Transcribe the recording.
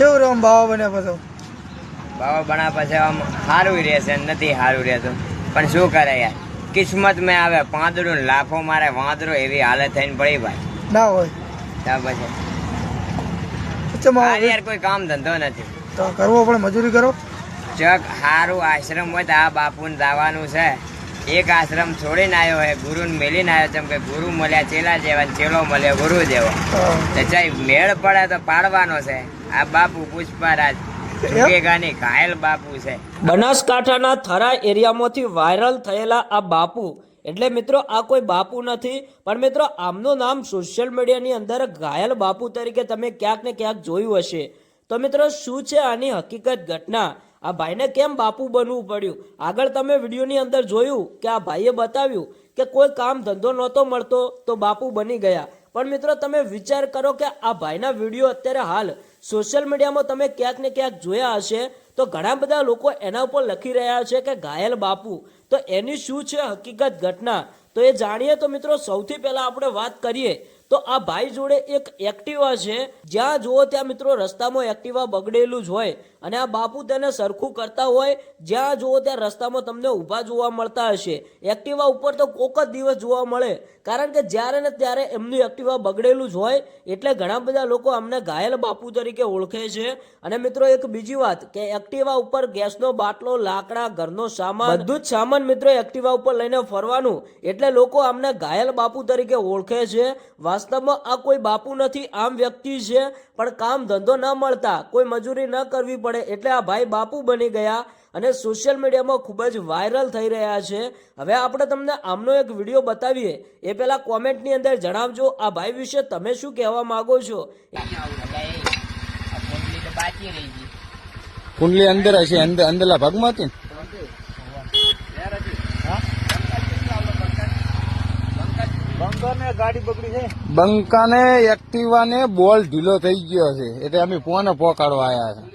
કેવું રહ્યું બાવા બન્યા પછી? બાવા બન્યા પછી આમ સારું રહેશે નથી સારું રહેતું. પણ શું કરે યાર? કિસ્મત મેં આવે પાંદડું લાફો મારે વાંદરો એવી હાલત થઈને પડી ભાઈ. ના હોય. ત્યાં પછી. આ આવો યાર કોઈ કામ ધંધો નથી. તો કરવો પડે મજૂરી કરો. ચક સારું આશ્રમ હોય તો આ બાપુને દાવાનું છે. એક આશ્રમ છોડીને આવ્યો હે ગુરુને મેલીને આવ્યો જેમ કે ગુરુ મળ્યા ચેલા જેવા ચેલો મળ્યો ગુરુ જેવો. તો ચાઈ મેળ પડે તો પાડવાનો છે. આ બાપુ પુષ્પારાજ. ઝુકેગાની ઘાયલ બાપુ છે. બનાસકાંઠાના થરા એરિયામાંથી વાયરલ થયેલા આ બાપુ. એટલે મિત્રો આ કોઈ બાપુ નથી પણ મિત્રો આમનું નામ સોશિયલ મીડિયાની અંદર ઘાયલ બાપુ તરીકે તમે ક્યાંક ને ક્યાંક જોયું હશે. તો મિત્રો શું છે આની હકીકત ઘટના? આ ભાઈને કેમ બાપુ બનવું પડ્યું? આગળ તમે વિડીયોની અંદર જોયું કે આ ભાઈએ બતાવ્યું કે કોઈ કામ ધંધો નહોતો મળતો તો બાપુ બની ગયા. પણ મિત્રો તમે વિચાર કરો કે આ ભાઈના વીડિયો અત્યારે હાલ સોશિયલ મીડિયામાં તમે ક્યાંક ને ક્યાંક જોયા હશે, તો ઘણા બધા લોકો એના ઉપર લખી રહ્યા છે કે ઘાયલ બાપુ. તો એની શું છે હકીકત ઘટના? તો એ જાણીએ તો મિત્રો, સૌથી પહેલા આપણે વાત કરીએ તો આ ભાઈ જોડે એક એક્ટિવા છે. જ્યાં જુઓ ત્યાં મિત્રો રસ્તામાં એક્ટિવા બગડેલું જ હોય અને આ બાપુ તેને સરખું કરતા હોય. જ્યાં જુઓ ત્યાં રસ્તામાં તમને ઊભા જોવા મળતા હશે. એક્ટિવા ઉપર તો કોક જ દિવસ જોવા મળે. કારણ કે જ્યારે ને ત્યારે એમનું એક્ટિવા બગડેલું જ હોય એટલે ઘણા બધા લોકો અમને ઘાયલ બાપુ તરીકે ઓળખે છે. અને મિત્રો એક બીજી વાત કે એક્ટિવા ઉપર ગેસનો બાટલો, લાકડા, ઘરનો સામાન બધું જ સામાન મિત્રો એક્ટિવા ઉપર લઈને ફરવાનું એટલે લોકો અમને ઘાયલ બાપુ તરીકે ઓળખે છે. વાસ્તવમાં આ કોઈ બાપુ નથી આમ વ્યક્તિ છે પણ કામ ધંધો ન મળતા. કોઈ મજૂરી ન કરવી પડે એટલે આ ભાઈ બાપુ બની ગયા અને સોશિયલ મીડિયામાં ખૂબ જ વાયરલ થઈ રહ્યા છે. હવે આપણે તમને આમનો એક વીડિયો બતાવીએ. એ પહેલાં કોમેન્ટની અંદર જણાવજો આ ભાઈ વિશે તમે શું કહેવા માગો છો? કુંડલી અંદર હશે અંદર અંદરલા ભાગમાં હતી ને? બંકાને એક્ટિવાને બોલ ઢીલો થઈ ગયો છે. એટલે અમે ફોન પોકાડવા આવ્યા છે.